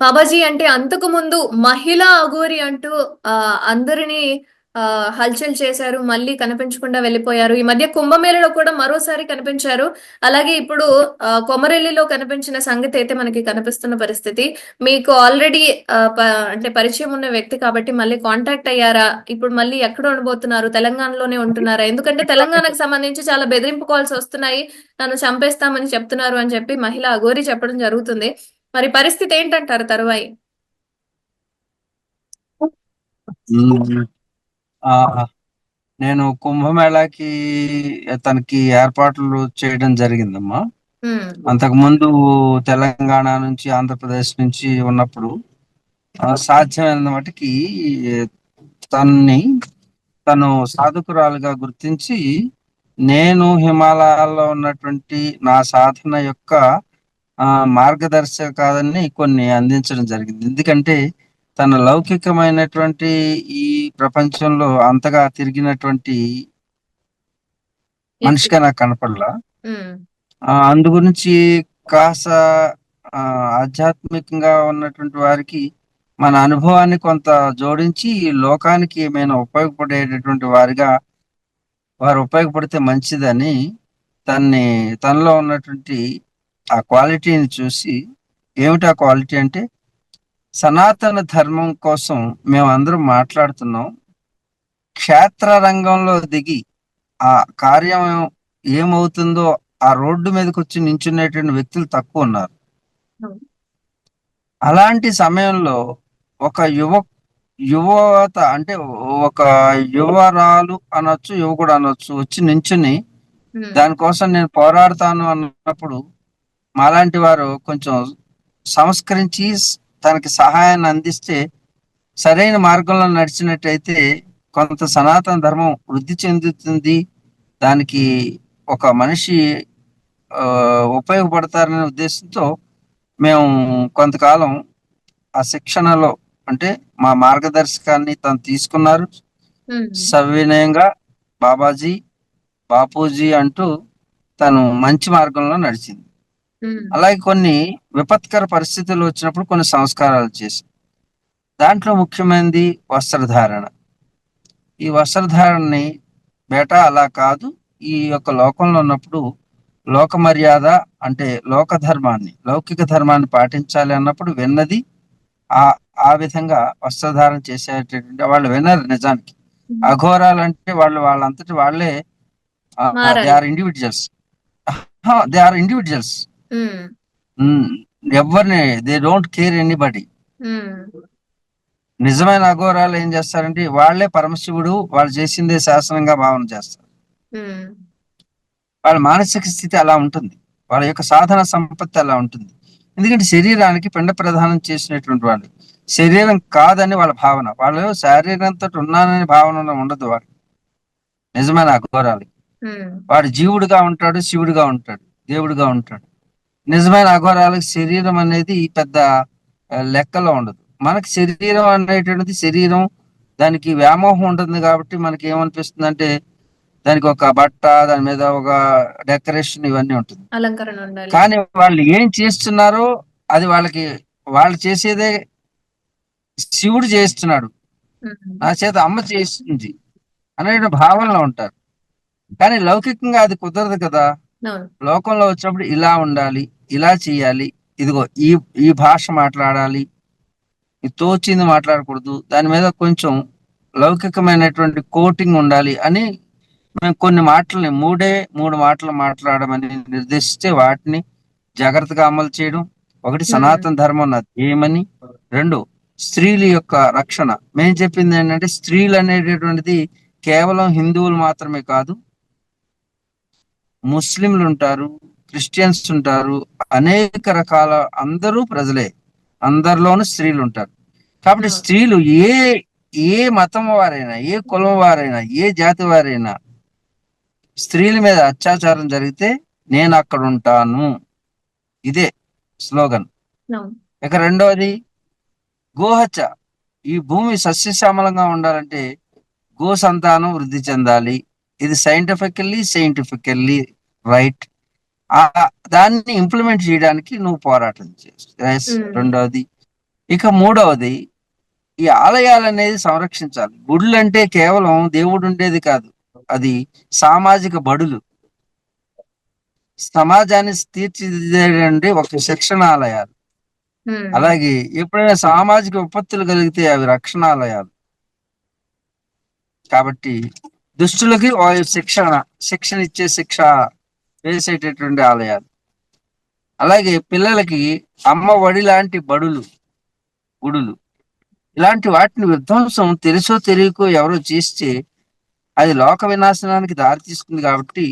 బాబాజీ అంటే అంతకు ముందు మహిళా అఘోరి అంటూ ఆ, అందరినీ ఆ, హల్చల్ చేశారు మళ్ళీ కనిపించకుండా వెళ్ళిపోయారు. ఈ మధ్య కుంభమేళలో కూడా మరోసారి కనిపించారు. అలాగే ఇప్పుడు ఆ, కొమరెల్లిలో కనిపించిన సంగతి అయితే మనకి కనిపిస్తున్న పరిస్థితి. మీకు ఆల్రెడీ అంటే పరిచయం ఉన్న వ్యక్తి కాబట్టి మళ్ళీ కాంటాక్ట్ అయ్యారా? ఇప్పుడు మళ్ళీ ఎక్కడ ఉండబోతున్నారు? తెలంగాణలోనే ఉంటున్నారా? ఎందుకంటే తెలంగాణకు సంబంధించి చాలా బెదిరింపు కాల్స్ వస్తున్నాయి. నన్ను చంపేస్తామని చెప్తున్నారు అని చెప్పి మహిళ అఘోరి చెప్పడం జరుగుతుంది. మరి పరిస్థితి ఏంటంటారు తరువాయి? నేను కుంభమేళాకి తనకి ఏర్పాట్లు చేయడం జరిగిందమ్మా. అంతకు ముందు తెలంగాణ నుంచి ఆంధ్రప్రదేశ్ నుంచి ఉన్నప్పుడు ఆ, సాధ్యమైనంత మటుకి తన్ని తను సాధకురాలుగా గుర్తించి నేను హిమాలయాల్లో ఉన్నటువంటి నా సాధన యొక్క మార్గదర్శకాలని కొన్ని అందించడం జరిగింది. ఎందుకంటే తన లౌకికమైనటువంటి ఈ ప్రపంచంలో అంతగా తిరిగినటువంటి మనిషిగా నాకు కనపడలా. అందు గురించి కాస్త ఆ, ఆధ్యాత్మికంగా ఉన్నటువంటి వారికి మన అనుభవాన్ని కొంత జోడించి ఈ లోకానికి ఏమైనా ఉపయోగపడేటటువంటి వారిగా వారు ఉపయోగపడితే మంచిదని తన్ని తనలో ఉన్నటువంటి ఆ క్వాలిటీని చూసి ఏమిటి ఆ క్వాలిటీ అంటే సనాతన ధర్మం కోసం మేమందరం మాట్లాడుతున్నాం. క్షేత్ర రంగంలో దిగి ఆ కార్యం ఏమవుతుందో ఆ రోడ్డు మీదకి వచ్చి నించునేటువంటి వ్యక్తులు తక్కువ ఉన్నారు. అలాంటి సమయంలో ఒక యువ యువత అంటే ఒక యువరాలు అనొచ్చు యువకుడు అనొచ్చు వచ్చి నించుని దానికోసం నేను పోరాడతాను అన్నప్పుడు మాలాంటి వారు కొంచెం సంస్కరించి తనకి సహాయాన్ని అందిస్తే సరైన మార్గంలో నడిచినట్టయితే కొంత సనాతన ధర్మం వృద్ధి చెందుతుంది. దానికి ఒక మనిషి ఉపయోగపడతారనే ఉద్దేశంతో మేము కొంతకాలం ఆ శిక్షణలో అంటే మా మార్గదర్శకాన్ని తను తీసుకున్నారు. సవినయంగా బాబాజీ బాపూజీ అంటూ తను మంచి మార్గంలో నడిచింది. అలాగే కొన్ని విపత్కర పరిస్థితులు వచ్చినప్పుడు కొన్ని సంస్కారాలు చేసి దాంట్లో ముఖ్యమైనది వస్త్రధారణ. ఈ వస్త్రధారణని బేటా అలా కాదు ఈ యొక్క లోకంలో ఉన్నప్పుడు లోక మర్యాద అంటే లోక ధర్మాన్ని లౌకిక ధర్మాన్ని పాటించాలి అన్నప్పుడు విన్నది ఆ ఆ విధంగా వస్త్రధారణ చేసేటటువంటి వాళ్ళు వినరు నిజానికి. అఘోరాలు అంటే వాళ్ళు వాళ్ళంతటి వాళ్ళే they. Are individuals they are individuals ఎవరిని దే డోంట్ కేర్ ఎనీబడి. నిజమైన అఘోరాలు ఏం చేస్తారంటే వాళ్ళే పరమశివుడు వాళ్ళు చేసిందే శాసనంగా భావన చేస్తారు. వాళ్ళ మానసిక స్థితి అలా ఉంటుంది. వాళ్ళ యొక్క సాధన సంపత్తి అలా ఉంటుంది. ఎందుకంటే శరీరానికి పిండ ప్రదానం చేసినటువంటి వాళ్ళు. శరీరం కాదని వాళ్ళ భావన. వాళ్ళు శారీరంతో ఉన్నానని భావన ఉండదు వాడు నిజమైన అఘోరాలకి ఉమ్, వాడు జీవుడుగా ఉంటాడు శివుడుగా ఉంటాడు దేవుడుగా ఉంటాడు. నిజమైన అఘోరాలకు శరీరం అనేది పెద్ద లెక్కలో ఉండదు. మనకి శరీరం అనేటువంటిది శరీరం దానికి వ్యామోహం ఉంటుంది కాబట్టి మనకి ఏమనిపిస్తుంది అంటే దానికి ఒక బట్ట దాని మీద ఒక డెకరేషన్ ఇవన్నీ ఉంటుంది. అలంకరణ కానీ వాళ్ళు ఏం చేస్తున్నారో అది వాళ్ళకి వాళ్ళు చేసేదే శివుడు చేస్తున్నాడు. నా చేత అమ్మ చేస్తుంది అనే భావనలో ఉంటారు. కానీ లౌకికంగా అది కుదరదు కదా. లోకంలో వచ్చినప్పుడు ఇలా ఉండాలి. ఇలా చేయాలి. ఇదిగో ఈ ఈ భాష మాట్లాడాలి. తోచింది మాట్లాడకూడదు. దాని మీద కొంచెం లౌకికమైనటువంటి కోటింగ్ ఉండాలి అని మేము కొన్ని మాటల్ని మూడే మూడు మాటలు మాట్లాడమని నిర్దేశిస్తే వాటిని జాగ్రత్తగా అమలు చేయడం. ఒకటి సనాతన ధర్మం ధ్యేయమని. రెండు స్త్రీల యొక్క రక్షణ. మేము చెప్పింది ఏంటంటే స్త్రీలు అనేటటువంటిది కేవలం హిందువులు మాత్రమే కాదు ముస్లింలు ఉంటారు క్రిస్టియన్స్ ఉంటారు. అనేక రకాల అందరూ ప్రజలే. అందరిలోనూ స్త్రీలు ఉంటారు. కాబట్టి స్త్రీలు ఏ ఏ మతం వారైనా ఏ కులం వారైనా ఏ జాతి వారైనా స్త్రీల మీద అత్యాచారం జరిగితే నేను అక్కడ ఉంటాను. ఇదే స్లోగన్. ఇక రెండవది గోహత్య. ఈ భూమి సస్యశ్యామలంగా ఉండాలంటే గో సంతానం వృద్ధి చెందాలి. ఇది సైంటిఫికల్లీ సైంటిఫికల్లీ రైట్. ఆ దాన్ని ఇంప్లిమెంట్ చేయడానికి నువ్వు పోరాటం చేస్తావు Hmm. రెండవది. ఇక మూడవది ఈ ఆలయాలు అనేది సంరక్షించాలి. గుడులు అంటే కేవలం దేవుడు ఉండేది కాదు. అది సామాజిక బడులు. సమాజాన్ని తీర్చిదిద్దేటువంటి ఒక శిక్షణాలయాలు ఉమ్, అలాగే ఎప్పుడైనా సామాజిక విపత్తులు కలిగితే అవి రక్షణాలయాలు కాబట్టి దుష్టులకి శిక్షణ శిక్షణ ఇచ్చే శిక్ష వేసేటటువంటి ఆలయాలు. అలాగే పిల్లలకి అమ్మ ఒడి లాంటి బడులు గుడులు. ఇలాంటి వాటిని విధ్వంసం తెలుసో తెలియకో ఎవరో చేస్తే అది లోక వినాశనానికి దారితీస్తుంది కాబట్టి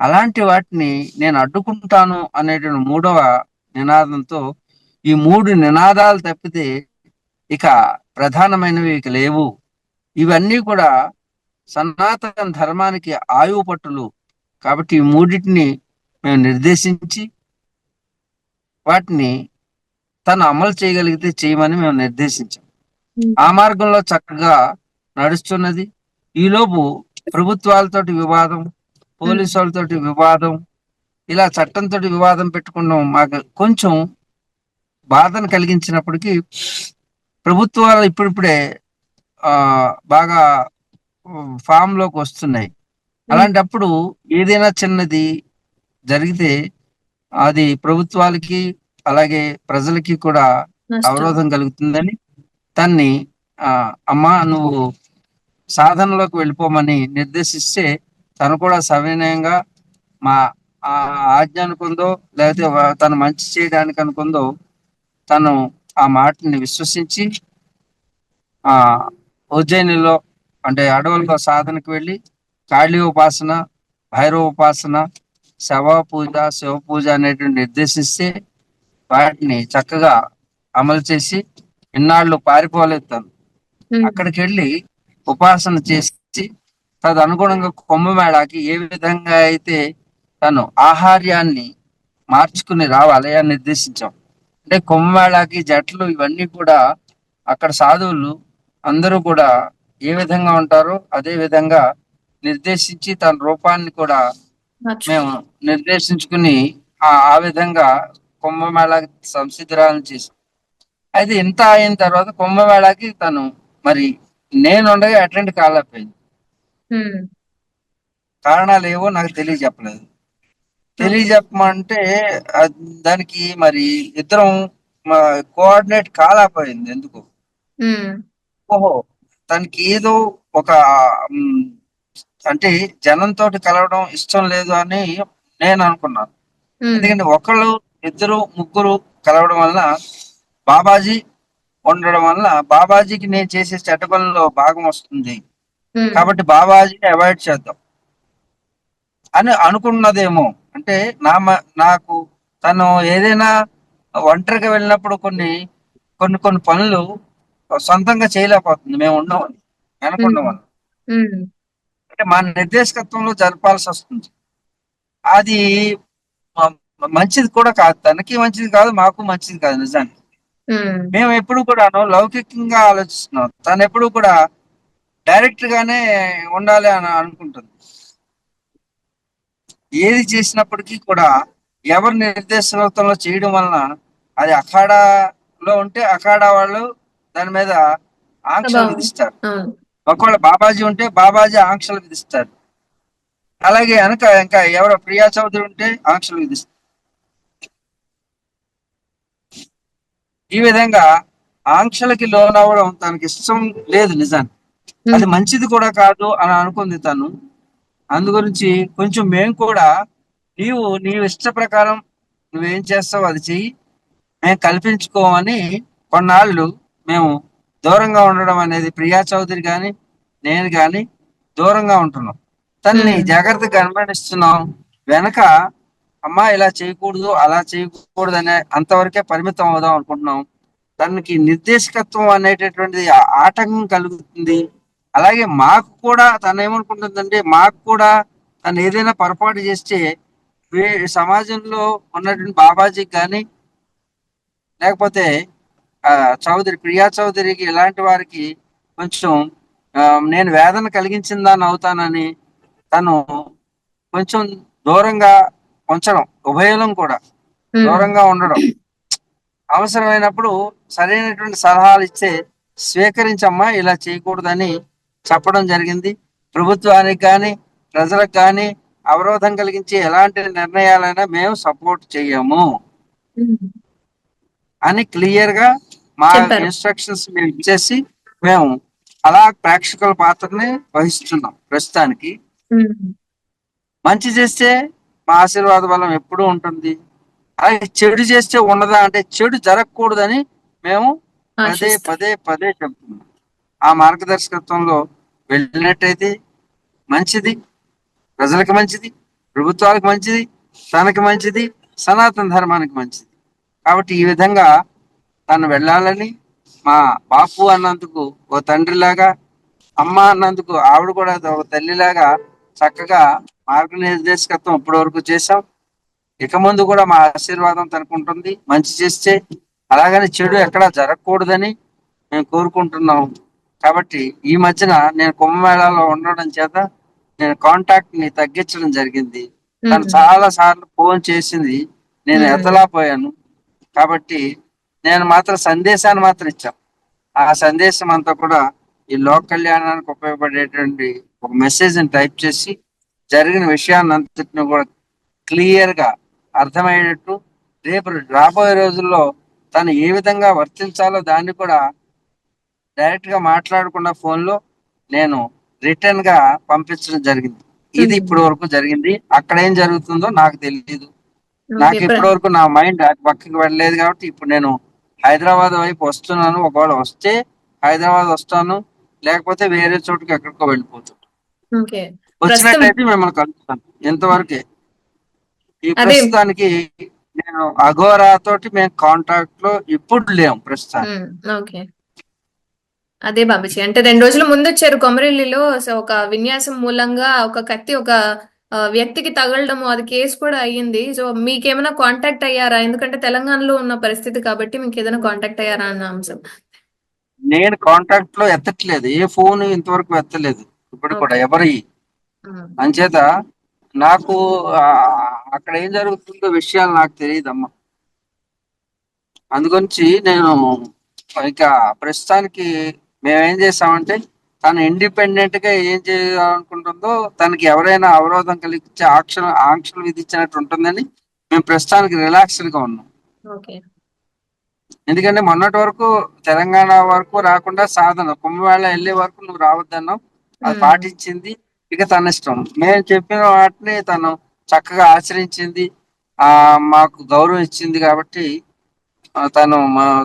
అలాంటి వాటిని నేను అడ్డుకుంటాను అనేటువంటి మూడవ నినాదంతో ఈ మూడు నినాదాలు తప్పితే ఇక ప్రధానమైనవి ఇక లేవు. ఇవన్నీ కూడా సనాతన ధర్మానికి ఆయువు పట్టులు కాబట్టి ఈ మూడింటిని మేము నిర్దేశించి వాటిని తను అమలు చేయగలిగితే చేయమని మేము నిర్దేశించాం. ఆ మార్గంలో చక్కగా నడుస్తున్నది. ఈలోపు ప్రభుత్వాలతోటి వివాదం పోలీసు వాళ్ళతోటి వివాదం ఇలా చట్టంతో వివాదం పెట్టుకున్నాం. మాకు కొంచెం బాధను కలిగించినప్పటికీ ప్రభుత్వాలు ఇప్పుడిప్పుడే ఆ బాగా ఫామ్లోకి వస్తున్నాయి. అలాంటప్పుడు ఏదైనా చిన్నది జరిగితే అది ప్రభుత్వాలకి అలాగే ప్రజలకి కూడా. అవరోధం కలుగుతుందని తన్ని ఆ అమ్మా నువ్వు సాధనలోకి వెళ్ళిపోమని నిర్దేశిస్తే తను కూడా సవినయంగా మా ఆ ఆజ్ఞ అనుకుందో లేకపోతే తను మంచి చేయడానికి అనుకుందో తను ఆ మాటని విశ్వసించి ఆ ఉజ్జయినిలో అంటే అడవుల్లో సాధనకు వెళ్ళి కాళీ ఉపాసన భైరవ ఉపాసన శవ పూజ శివ పూజ అనేటువంటి నిర్దేశిస్తే వాటిని చక్కగా అమలు చేసి ఇన్నాళ్ళు పారిపోలేదు తను అక్కడికి వెళ్ళి ఉపాసన చేసి తదనుగుణంగా కుంభమేళాకి ఏ విధంగా అయితే తను ఆహార్యాన్ని మార్చుకుని రావాలి అని నిర్దేశించాం. అంటే కుంభమేళాకి జట్లు ఇవన్నీ కూడా అక్కడ సాధువులు అందరూ కూడా ఏ విధంగా ఉంటారో అదే విధంగా నిర్దేశించి తన రూపాన్ని కూడా. మేము నిర్దేశించుకుని ఆ ఆ విధంగా కుంభమేళాకి సంసిద్ధురాలను చేసాం అయితే ఇంత అయిన తర్వాత కుంభమేళాకి తను మరి నేను ఉండగా అటెండ్ కాలేకపోయింది. కారణాలు ఏవో నాకు తెలియజెప్పలేదు. తెలియజెప్పమంటే దానికి మరి ఇద్దరం కోఆర్డినేట్ కాలేకపోయింది ఎందుకు. ఓహో తనకి ఏదో ఒక అంటే జనంతో కలవడం ఇష్టం లేదు అని నేను అనుకున్నాను. ఎందుకంటే ఒకళ్ళు ఇద్దరు ముగ్గురు కలవడం వలన బాబాజీ ఉండడం వలన బాబాజీకి నేను చేసే చెడ్డ పనుల్లో భాగం వస్తుంది. కాబట్టి బాబాజీని అవాయిడ్ చేద్దాం. అని అనుకున్నదేమో. అంటే నా నాకు తను ఏదైనా ఒంటరిగా వెళ్ళినప్పుడు కొన్ని కొన్ని కొన్ని పనులు సొంతంగా చేయలేకపోతుంది. మేము ఉండమని ఉమ్, అంటే మా నిర్దేశకత్వంలో జరపాల్సి వస్తుంది. అది మంచిది కూడా కాదు. తనకి మంచిది కాదు మాకు మంచిది కాదు నిజానికి. మేము ఎప్పుడు కూడాను లౌకికంగా ఆలోచిస్తున్నాం. తను ఎప్పుడు కూడా డైరెక్ట్ గానే ఉండాలి అని అనుకుంటుంది. ఏది చేసినప్పటికీ కూడా ఎవరి నిర్దేశకత్వంలో చేయడం వలన అది అఖాడాలో ఉంటే అఖాడా వాళ్ళు దాని మీద ఆంక్షలు ప్రభావం. విధిస్తారు. ఒకవేళ బాబాజీ ఉంటే బాబాజీ ఆంక్షలు విధిస్తారు అలాగే వెనక ఇంకా ఎవరో ప్రియా చౌదరి ఉంటే ఆంక్షలు విధిస్తారు ఈ విధంగా ఆంక్షలకి లోనవ్వడం తనకి ఇష్టం లేదు నిజానికి అది మంచిది కూడా కాదు అని అనుకుంది తను. అందు గురించి కొంచెం మేము కూడా నీవు నీవు ఇష్ట ప్రకారం నువ్వేం చేస్తావు అది చెయ్యి. మేము కల్పించుకోమని కొన్నాళ్ళు మేము దూరంగా ఉండడం అనేది ప్రియా చౌదరి కానీ నేను కానీ దూరంగా ఉంటున్నాం. తన్ని. జాగ్రత్తగా కనబడిస్తున్నాం వెనక అమ్మా ఇలా చేయకూడదు అలా చేయకూడదు అనే అంతవరకే పరిమితం అవుదాం అనుకుంటున్నాం. తనకి నిర్దేశకత్వం అనేటటువంటిది ఆటంకం కలుగుతుంది. అలాగే మాకు కూడా తను ఏమనుకుంటుందంటే మాకు కూడా తను ఏదైనా పొరపాటు చేస్తే సమాజంలో ఉన్నటువంటి బాబాజీకి కానీ లేకపోతే ఆ, చౌదరి ప్రియా చౌదరికి ఇలాంటి వారికి కొంచెం నేను వేదన కలిగించిందని అవుతానని తను కొంచెం దూరంగా ఉంచడం ఉభయలం కూడా దూరంగా ఉండడం. అవసరమైనప్పుడు సరైనటువంటి సలహాలు ఇచ్చే స్వీకరించమ్మా ఇలా చేయకూడదని చెప్పడం జరిగింది. ప్రభుత్వానికి కానీ ప్రజలకు కానీ అవరోధం కలిగించే ఎలాంటి నిర్ణయాలైనా మేము సపోర్ట్ చేయము అని క్లియర్గా మా. ఇన్స్ట్రక్షన్స్ మేము ఇచ్చేసి మేము అలా ప్రేక్షకుల పాత్రని వహిస్తున్నాం ప్రస్తుతానికి. మంచి చేస్తే మా ఆశీర్వాద బలం ఎప్పుడూ ఉంటుంది. అలాగే చెడు చేస్తే ఉండదా అంటే చెడు జరగకూడదని మేము పదే. పదే పదే చెప్తున్నాం. ఆ మార్గదర్శకత్వంలో వెళ్ళినట్టయితే మంచిది. ప్రజలకు మంచిది. ప్రభుత్వాలకు మంచిది. తనకి మంచిది. సనాతన ధర్మానికి మంచిది. కాబట్టి ఈ విధంగా తను వెళ్ళాలని మా బాపు అన్నందుకు ఓ తండ్రిలాగా అమ్మ అన్నందుకు ఆవిడ కూడా ఒక తల్లిలాగా చక్కగా మార్గనిర్దేశకత్వం ఇప్పటి వరకు చేశాం. ఇక ముందు కూడా మా ఆశీర్వాదం తనకు ఉంటుంది. మంచి చేస్తే అలాగని చెడు ఎక్కడా జరగకూడదని మేము కోరుకుంటున్నాం. కాబట్టి ఈ మధ్యన నేను కుంభమేళాలో ఉండడం చేత నేను కాంటాక్ట్ని తగ్గించడం జరిగింది. తను చాలా సార్లు ఫోన్ చేసింది. నేను మ్మ్. ఎత్తలాపోయాను కాబట్టి నేను మాత్రం సందేశాన్ని మాత్రం ఇచ్చాం. ఆ సందేశం అంతా కూడా ఈ లోక కళ్యాణానికి ఉపయోగపడేటువంటి ఒక మెసేజ్ టైప్ చేసి జరిగిన విషయాన్ని అంతటిని కూడా క్లియర్గా అర్థమయ్యేటట్టు రేపు రాబోయే రోజుల్లో తను ఏ విధంగా వర్తించాలో దాన్ని కూడా డైరెక్ట్గా మాట్లాడకుండా ఫోన్లో నేను రిటర్న్గా పంపించడం జరిగింది. ఇది. ఇప్పటి వరకు జరిగింది. అక్కడ ఏం జరుగుతుందో నాకు తెలియదు నాకు ఇప్పటి వరకు నా మైండ్ పక్కకి వెళ్ళలేదు కాబట్టి ఇప్పుడు నేను హైదరాబాద్ వైపు వస్తున్నాను. ఒకవేళ వస్తే హైదరాబాద్ వస్తాను. లేకపోతే వేరే చోటుకి ఎక్కడికో వెళ్ళిపోతాను. వచ్చినట్టయితే మిమ్మల్ని కలుస్తాను. ఇంతవరకే. ఈ. ప్రస్తుతానికి నేను అఘోరా తోటి మేము కాంటాక్ట్లో ఇప్పుడు లేము ప్రస్తుతానికి. అదే బాబుజీ. అంటే రెండు రోజుల ముందు వచ్చారు కొమరెల్లిలో సో ఒక విన్యాసం మూలంగా ఒక కత్తి ఒక వ్యక్తికి తగలడం అది కేసు కూడా అయ్యింది. సో మీకేమైనా కాంటాక్ట్ అయ్యారా? ఎందుకంటే తెలంగాణలో ఉన్న పరిస్థితి కాబట్టి మీకు ఏదైనా కాంటాక్ట్ అయ్యారా అన్న అంశం. నేను కాంటాక్ట్లో ఎత్తట్లేదు. ఏ ఫోన్ ఇంతవరకు ఎత్తలేదు. ఇప్పుడు కూడా. ఎవరి? అంచేత నాకు అక్కడ ఏం జరుగుతుందో విషయాలు నాకు తెలియదమ్మా. అందుగురించి నేను ఇక ప్రస్తుతానికి మేమేం చేసామంటే తను ఇండిపెండెంట్గా ఏం చేయాలనుకుంటుందో తనకి ఎవరైనా అవరోధం కలిగించే ఆంక్షలు ఆంక్షలు విధించినట్టు ఉంటుందని మేము ప్రస్తుతానికి రిలాక్స్డ్గా ఉన్నాం. ఓకే. ఎందుకంటే మొన్నటి వరకు తెలంగాణ వరకు రాకుండా సాధన కుంభమేళ వెళ్ళే వరకు నువ్వు రావద్దన్నావు. అది పాటించింది ఇక తన ఇష్టం. మేము చెప్పిన వాటిని తను చక్కగా ఆచరించింది ఆ మాకు గౌరవం ఇచ్చింది కాబట్టి తను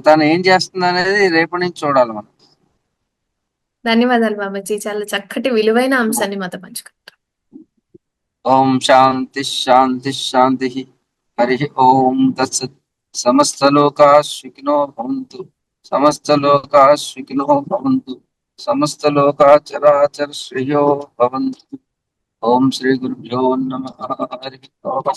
తను ఏం చేస్తుంది అనేది రేపటి నుంచి చూడాలి మనం. ధన్యవాదాలు బాబాజీ. చాలా చక్కటి విలువైన అంశాన్ని మాతో పంచుకుంటాం ఓం శాంతి శాంతి శాంతి హరి ఓం తత్సత్ సమస్త లోకా సుఖినో భవంతు. సమస్త లోకా సుఖినో భవంతు. సమస్త లోకా చరాచర శ్రేయో భవంతు. ఓం శ్రీ గురుభ్యో నమ హరి ఓం.